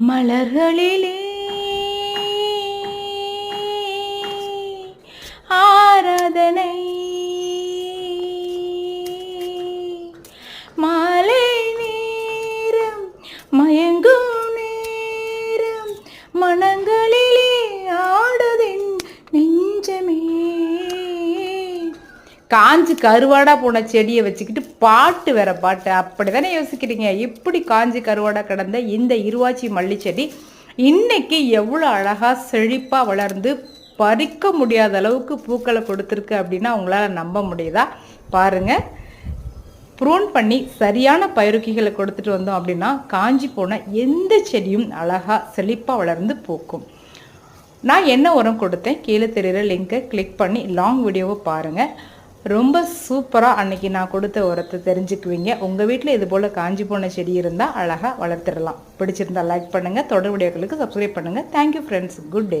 மலர்களிலே ஆராதனை. மாலை நேரம் மயங்கும் நேரம் மணங்க காஞ்சி கருவாடாக போன செடியை வச்சுக்கிட்டு பாட்டு வேற பாட்டு. அப்படி தானே யோசிக்கிறீங்க? இப்படி காஞ்சு கருவாடாக கிடந்த இந்த இருவாச்சி மல்லி செடி இன்னைக்கு எவ்வளோ அழகாக செழிப்பாக வளர்ந்து பறிக்க முடியாத அளவுக்கு பூக்களை கொடுத்துருக்கு அப்படின்னா உங்களால் நம்ப முடியுதா? பாருங்கள் ப்ரூன் பண்ணி சரியான பயிறுக்கிகளை கொடுத்துட்டு வந்தோம் அப்படின்னா காஞ்சி போன எந்த செடியும் அழகாக செழிப்பாக வளர்ந்து பூக்கும். நான் என்ன உரம் கொடுத்தேன்? கீழே தெரியுற லிங்கை கிளிக் பண்ணி லாங் வீடியோவை பாருங்கள் ரொம்ப சூப்பராக அன்னைக்கு நான் கொடுத்த உரத்தை தெரிஞ்சுக்குவீங்க. உங்கள் வீட்டில் இது போல் காஞ்சி போன செடி இருந்தால் அழகாக வளர்த்துடலாம். பிடிச்சிருந்தா லைக் பண்ணுங்கள் தொடர் வீடியோக்களுக்கு சப்ஸ்கிரைப் பண்ணுங்கள் தேங்க்யூ ஃப்ரெண்ட்ஸ் குட் டே